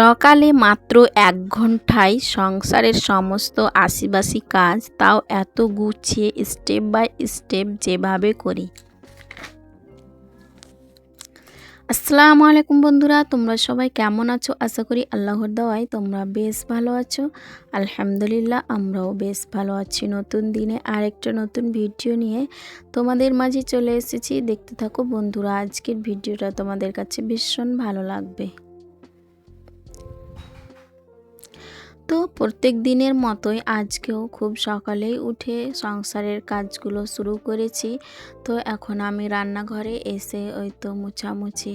সকালে মাত্র এক ঘন্টায় সংসারের সমস্ত আশিবাসি কাজ তাও এত গুছিয়ে স্টেপ বাই স্টেপ যেভাবে করি। আসসালামু আলাইকুম বন্ধুরা, তোমরা সবাই কেমন আছো? আশা করি আল্লাহর দেওয়ায় তোমরা বেশ ভালো আছো। আলহামদুলিল্লাহ, আমরাও বেশ ভালো আছি। নতুন দিনে আরেকটা নতুন ভিডিও নিয়ে তোমাদের মাঝে চলে এসেছি। দেখতে থাকো বন্ধুরা, আজকের ভিডিওটা তোমাদের কাছে ভীষণ ভালো লাগবে। তো প্রত্যেক দিনের মতোই আজকেও খুব সকালেই উঠে সংসারের কাজগুলো শুরু করেছি। তো এখন আমি রান্নাঘরে এসে ওই তো মোছামুছি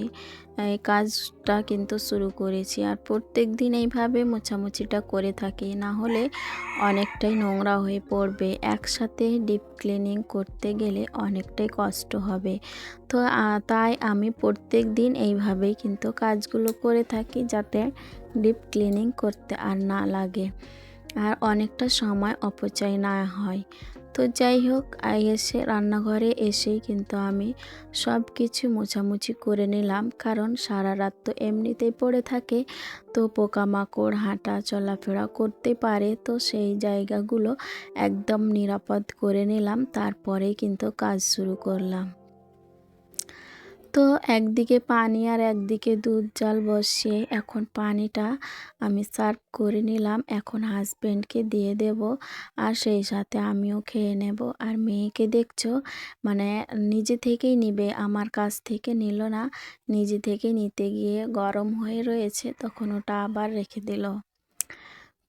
এই কাজটা কিন্তু শুরু করেছি। আর প্রত্যেক দিন এইভাবে মোছামুছিটা করে থাকি। না হলে অনেকটাই নোংরা হয়ে পড়বে। একসাথে ডিপ ক্লিনিং করতে গেলে অনেকটাই কষ্ট হবে। তো তাই আমি প্রত্যেক দিন এইভাবেই কিন্তু কাজগুলো করে থাকি যাতে ডিপ ক্লিনিং করতে আর না লাগে। আর অনেকটা সময় অপচয় না হয়। তো যাই হোক, আই এসে রান্নাঘরে এসেই কিন্তু আমি সব কিছু মোছামুছি করে নিলাম। কারণ সারা রাত তো এমনিতেই পড়ে থাকে, তো পোকামাকড়, হাঁটা চলাফেরা করতে পারে, তো সেই জায়গাগুলো একদম নিরাপদ করে নিলাম। তারপরেই কিন্তু কাজ শুরু করলাম। তো একদিকে পানি আর একদিকে দুধ জাল বসিয়ে এখন পানিটা আমি সার্ভ করে নিলাম। এখন হাজব্যান্ডকে দিয়ে দেব আর সেই সাথে আমিও খেয়ে নেব। আর মেয়েকে দেখছ মানে নিজে থেকেই নিবে, আমার কাছ থেকে নিল না। নিজে থেকে নিতে গিয়ে গরম হয়ে রয়েছে, তখন ওটা আবার রেখে দিল।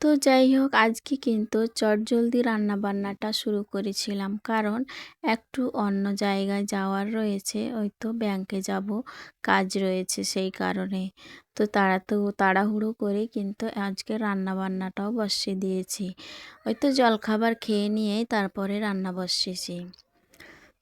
তো যাই হোক, আজকে কিন্তু চটজলদি রান্নাবান্নাটা শুরু করেছিলাম। কারণ একটু অন্য জায়গায় যাওয়ার রয়েছে, ওই তো ব্যাংকে যাব, কাজ রয়েছে সেই কারণে। তো তারা তো তাড়াহুড়ো করে কিন্তু আজকে রান্নাবান্নাটাও বসিয়ে দিয়েছি। ওই তো জলখাবার খেয়ে নিয়েই তারপরে রান্না বসিয়েছি।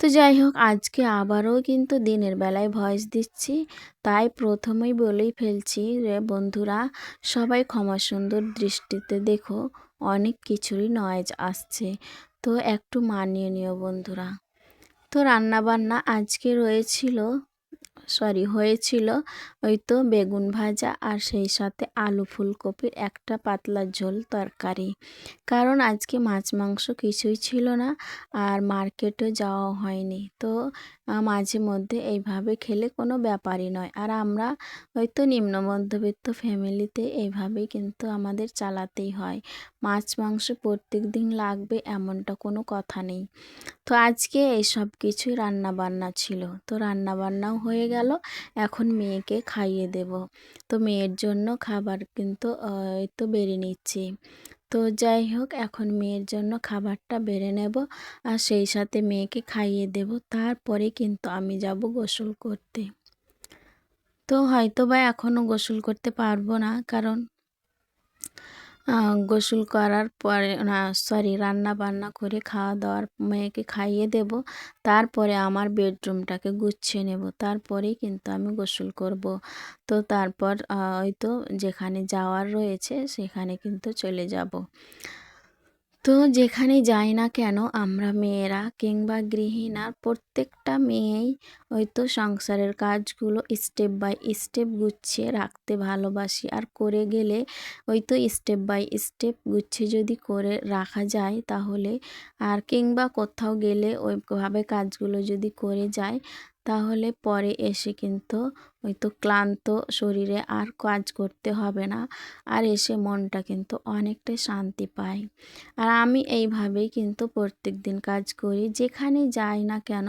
তো যাই হোক, আজকে আবারও কিন্তু দিনের বেলায় ভয়েস দিচ্ছি। তাই প্রথমেই বলেই ফেলছি রে বন্ধুরা, সবাই ক্ষমা সুন্দর দৃষ্টিতে দেখো, অনেক কিছুরই নয়েজ আসছে। তো একটু মানিয়ে নিও বন্ধুরা। তো রান্নাবান্না আজকে রয়েছিল সরি, হয়েছিল ওই তো বেগুন ভাজা আর সেই সাথে আলু ফুলকপির একটা পাতলা ঝোল তরকারি। কারণ আজকে মাছ মাংস কিছুই ছিল না আর মার্কেটও যাওয়া হয়নি। তো মাঝে মধ্যে এইভাবে খেলে কোনো ব্যাপারই নয়। আর আমরা হয়তো নিম্ন মধ্যবিত্ত ফ্যামিলিতে এইভাবেই কিন্তু আমাদের চালাতেই হয়। মাছ মাংস প্রত্যেক দিন লাগবে এমনটা কোনো কথা নেই। তো আজকে এই সব কিছুই রান্নাবান্না ছিল। তো রান্নাবান্নাও হয়ে গেল। এখন মেয়েকে খাইয়ে দেব। তো মেয়ের জন্য খাবার কিন্তু তো বেড়ে নিচ্ছি। তো যাই হোক, এখন মেয়ের জন্য খাবারটা বেড়ে নেব আর সেই সাথে মেয়েকে খাইয়ে দেব। তারপরে কিন্তু আমি যাব গোসল করতে। তো হয়তো বা এখনও গোসল করতে পারব না, কারণ গোসল করার পরে, না সরি রান্না বান্না করে খাওয়া দাওয়ার মেয়েকে খাইয়ে দেব। তারপরে আমার বেডরুমটাকে গুছিয়ে নেব। তারপরেই কিন্তু আমি গোসল করব। তো তারপর হয়তো যেখানে যাওয়ার রয়েছে, সেখানে কিন্তু চলে যাব। তো যেখানে যাই না কেন, আমরা মেয়েরা কিংবা গৃহিণীরা প্রত্যেকটা মেয়েই হয়তো সংসারের কাজগুলো স্টেপ বাই স্টেপ গুছিয়ে রাখতে ভালোবাসি। আর করে গেলে হয়তো স্টেপ বাই স্টেপ গুছিয়ে যদি করে রাখা যায় তাহলে, আর কিংবা কোথাও গেলে ওইভাবে কাজগুলো যদি করে যায় তাহলে পরে এসে কিন্তু ওই তো ক্লান্ত শরীরে আর কাজ করতে হবে না। আর এসে মনটা কিন্তু অনেকটাই শান্তি পায়। আর আমি এইভাবেই কিন্তু প্রত্যেক দিন কাজ করি, যেখানে যাই না কেন।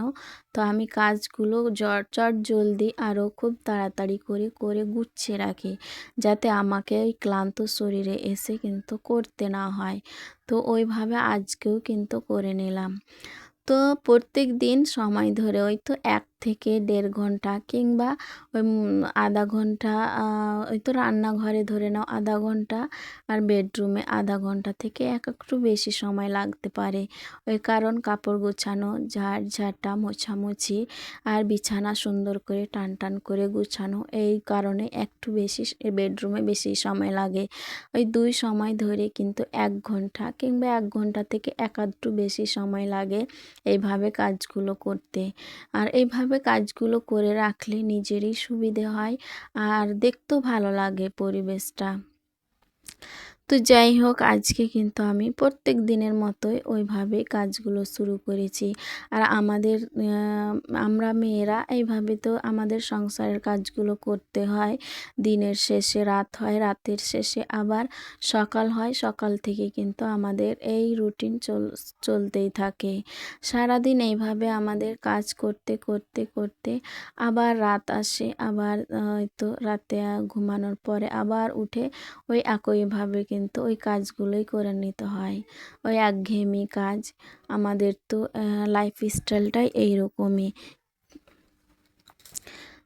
তো আমি কাজগুলো চট, জলদি আরও খুব তাড়াতাড়ি করে করে গুছিয়ে রাখি, যাতে আমাকে ওই ক্লান্ত শরীরে এসে কিন্তু করতে না হয়। তো ওইভাবে আজকেও কিন্তু করে নিলাম। তো প্রত্যেক দিন সময় ধরে ওই তো এক থেকে দেড় ঘণ্টা কিংবা ওই আধা ঘণ্টা ওই তো রান্নাঘরে ধরে নাও আধা ঘণ্টা আর বেডরুমে আধা ঘণ্টা থেকে এক একটু বেশি সময় লাগতে পারে। ওই কারণ কাপড় গোছানো, ঝাড় ঝাঁটা, মোছামুছি আর বিছানা সুন্দর করে টান টান করে গুছানো, এই কারণে একটু বেশি বেডরুমে বেশি সময় লাগে। ওই দুই সময় ধরে কিন্তু এক ঘণ্টা কিংবা এক ঘণ্টা থেকে একাধটু বেশি সময় লাগে এইভাবে কাজগুলো করতে। আর এইভাবে কাজগুলো করে রাখলে নিজেরই সুবিধে হয় আর দেখতেও ভালো লাগে পরিবেশটা। তো যাই হোক, আজকে কিন্তু আমি প্রত্যেক দিনের মতোই ওইভাবে কাজগুলো শুরু করেছি। আর আমাদের আমরা মেয়েরা এইভাবে তো আমাদের সংসারের কাজগুলো করতে হয়। দিনের শেষে রাত হয়, রাতের শেষে আবার সকাল হয়। সকাল থেকে কিন্তু আমাদের এই রুটিন চল, চলতেই থাকে। সারাদিন এইভাবে আমাদের কাজ করতে করতে করতে আবার রাত আসে, আবার হয়তো রাতে ঘুমানোর পরে আবার উঠে ওই একইভাবে কিন্তু ওই কাজগুলোই করে নিতে হয়। ওই একঘেয়েমি কাজ। আমাদের তো লাইফ স্টাইলটাই এইরকমই।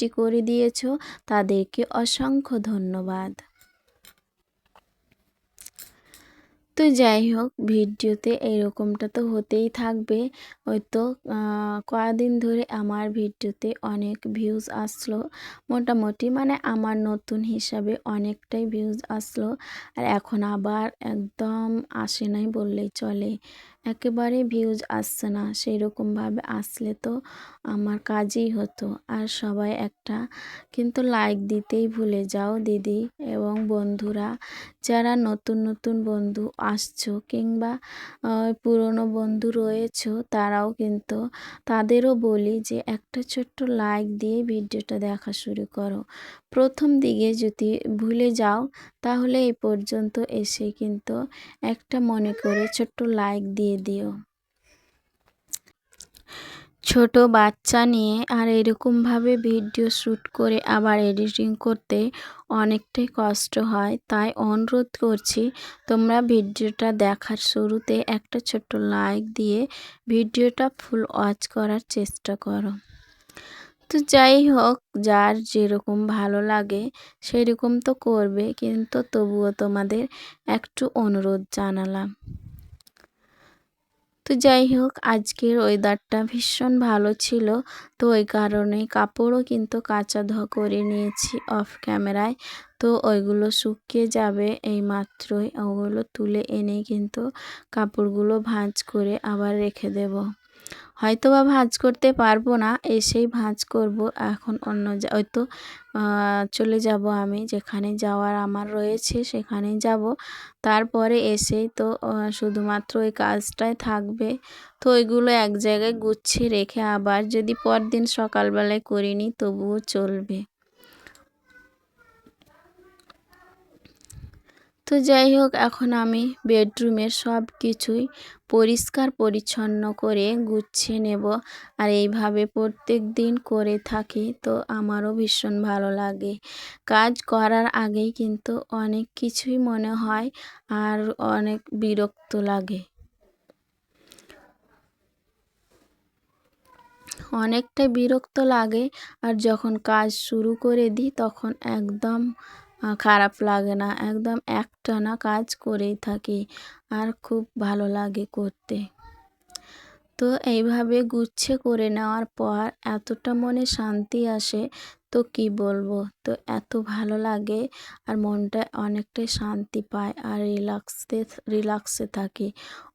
কাজটি করে দিয়েছ, তাদেরকে অসংখ্য ধন্যবাদ। তো যাই হোক, ভিডিওতে এরকমটা তো হতেই থাকবে। হয়তো কয়েকদিন ধরে আমার ভিডিওতে অনেক ভিউজ আসলো। মোটামুটি মানে আমার নতুন হিসাবে অনেকটাই ভিউজ আসলো। আর এখন আবার একদম আসে নাই বললেই চলে। একেবারে ভিউজ আসছে না। সেই রকমভাবে আসলে তো আমার কাজই হতো। আর সবাই একটা কিন্তু লাইক দিতেই ভুলে যাও দিদি এবং বন্ধুরা। যারা নতুন নতুন বন্ধু আসছো কিংবা পুরনো বন্ধু রয়েছো তারাও কিন্তু তাদেরও বলি যে একটা ছোট্ট লাইক দিয়ে ভিডিওটা দেখা শুরু করো। প্রথম দিকে যদি ভুলে যাও, তাহলে এই পর্যন্ত এসে কিন্তু একটা মনে করে ছোট্ট লাইক দিয়ে দিও। ছোট বাচ্চা নিয়ে আর এরকমভাবে ভিডিও শ্যুট করে আবার এডিটিং করতে অনেকটাই কষ্ট হয়, তাই অনুরোধ করছি তোমরা ভিডিওটা দেখার শুরুতে একটা ছোট্ট লাইক দিয়ে ভিডিওটা ফুল ওয়াচ করার চেষ্টা করো। তো যাই হোক, যার যেরকম ভালো লাগে সেরকম তো করবে, কিন্তু তবুও তোমাদের একটু অনুরোধ জানালাম। তো যাই হোক, আজকের ওয়েদারটা ভীষণ ভালো ছিল, তো ওই কারণে কাপড়ও কিন্তু কাঁচা ধোয়া করে নিয়েছি অফ ক্যামেরায় তো ওইগুলো শুকিয়ে যাবে এই মাত্রই, ওগুলো তুলে এনে কিন্তু কাপড়গুলো ভাঁজ করে আবার রেখে দেব। হয়তো বা ভাঁজ করতে পারব না, এসেই ভাঁজ করব। এখন অন্য হয়তো চলে যাব আমি। যেখানে যাওয়ার আমার রয়েছে সেখানে যাব। তারপরে এসেই তো শুধুমাত্র ওই কাজটাই থাকবে। তো ওইগুলো এক জায়গায় গুছিয়ে রেখে আবার যদি পরদিন সকালবেলায় করিনি তবুও চলবে। তো যাই হোক, এখন আমি বেডরুমের সব কিছুই পরিষ্কার পরিচ্ছন্ন করে গুছিয়ে নেব। আর এইভাবে প্রত্যেক দিন করে থাকি তো আমারও ভীষণ ভালো লাগে। কাজ করার আগেই কিন্তু অনেক কিছুই মনে হয় আর অনেক বিরক্ত লাগে। অনেকটা বিরক্ত লাগে আর যখন কাজ শুরু করে দিই তখন একদম খারাপ লাগে না। একদম একটানা কাজ করেই থাকি, আর খুব ভালো লাগে করতে। তো এইভাবে গুচ্ছে করে নেওয়ার পর এতটা মনে শান্তি আসে তো কি বলব? তো এত ভালো লাগে আর মনটা অনেকটাই শান্তি পায় আর রিল্যাক্সতে, রিল্যাক্সে থাকে।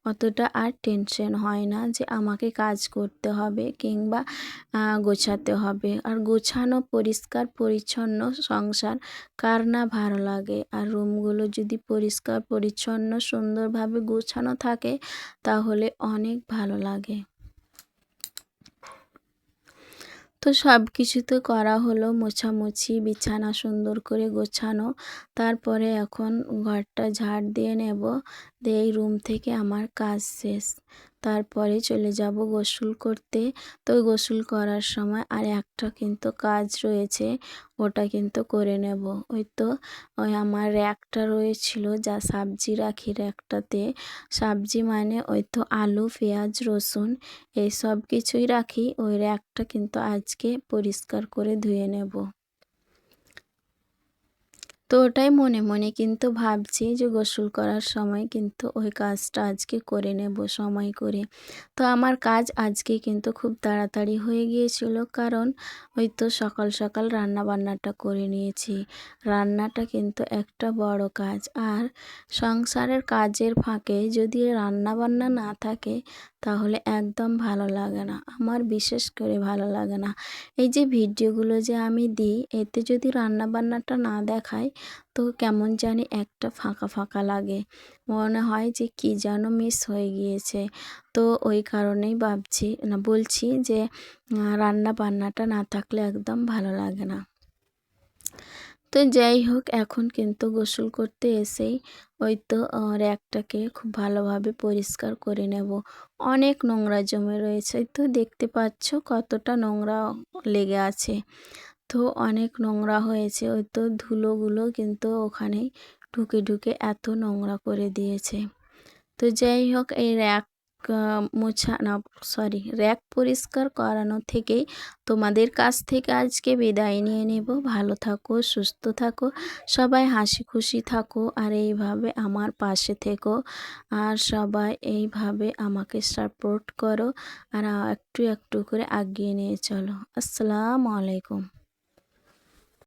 অতটা আর টেনশন হয় না যে আমাকে কাজ করতে হবে কিংবা গোছাতে হবে। আর গোছানো পরিষ্কার, পরিচ্ছন্ন সংসার, কার না ভালো লাগে? আর রুমগুলো যদি পরিষ্কার, পরিচ্ছন্ন, সুন্দরভাবে গোছানো থাকে, তাহলে অনেক ভালো লাগে। তো সব কিছু তো করা হলো মোছামুছি, বিছানা সুন্দর করে গোছানো। তারপরে এখন ঘরটা ঝাড় দিয়ে নেব। দিয়ে এই রুম থেকে আমার কাজ শেষ। তারপরে চলে যাব গোসল করতে। তো গোসল করার সময় আর একটা কিন্তু কাজ রয়েছে, ওটা কিন্তু করে নেব। ওই তো, ওই আমার র্যাকটা রয়েছিল যা সবজি রাখি র্যাকটাতে সবজি মানে ওই তো আলু, পেঁয়াজ, রসুন এই সব কিছুই রাখি। ওই র্যাকটা কিন্তু আজকে পরিষ্কার করে ধুয়ে নেব। তো ওটাই মনে মনে কিন্তু ভাবছি যে গোসল করার সময় কিন্তু ওই কাজটা আজকে করে নেব, সময় করে। তো আমার কাজ আজকে কিন্তু খুব তাড়াতাড়ি হয়ে গিয়েছিল, কারণ ওই তো সকাল সকাল রান্না বান্নাটা করে নিয়েছি। রান্নাটা কিন্তু একটা বড় কাজ। আর সংসারের কাজের ফাঁকে যদি রান্না বান্না না থাকে তাহলে একদম ভালো লাগে না। আমার বিশেষ করে ভালো লাগে না। এই যে ভিডিওগুলো যে আমি দিই, এতে যদি রান্না বান্নাটা না দেখাই, তো কেমন জানি একটা ফাঁকা ফাঁকা লাগে। মনে হয় যে কি যেন মিস হয়ে গিয়েছে। তো ওই কারণেই ভাবছি, না বলছি যে রান্না বান্নাটা না থাকলে একদম ভালো লাগে না। তো যাই হোক, এখন কিন্তু গোসল করতে এসেই ওই তো র্যাকটাকে খুব ভালোভাবে পরিষ্কার করে নেব। অনেক নোংরা জমে রয়েছে, তো দেখতে পাচ্ছ কতটা নোংরা লেগে আছে। তো অনেক নোংরা হয়েছে, ওই তো ধুলোগুলো কিন্তু ওখানেই ঢুকে ঢুকে এত নোংরা করে দিয়েছে। তো যাই হোক, এই র্যাক মোছা না সরি র্যাক পরিষ্কার করানো থেকেই তোমাদের কাছ থেকে আজকে বিদায় নিয়ে নেব। ভালো থাকো, সুস্থ থাকো, সবাই হাসি খুশি থাকো আর এইভাবে আমার পাশে থেকো আর সবাই এইভাবে আমাকে সাপোর্ট করো আর একটু একটু করে আগিয়ে নিয়ে চলো। আসসালামু আলাইকুম।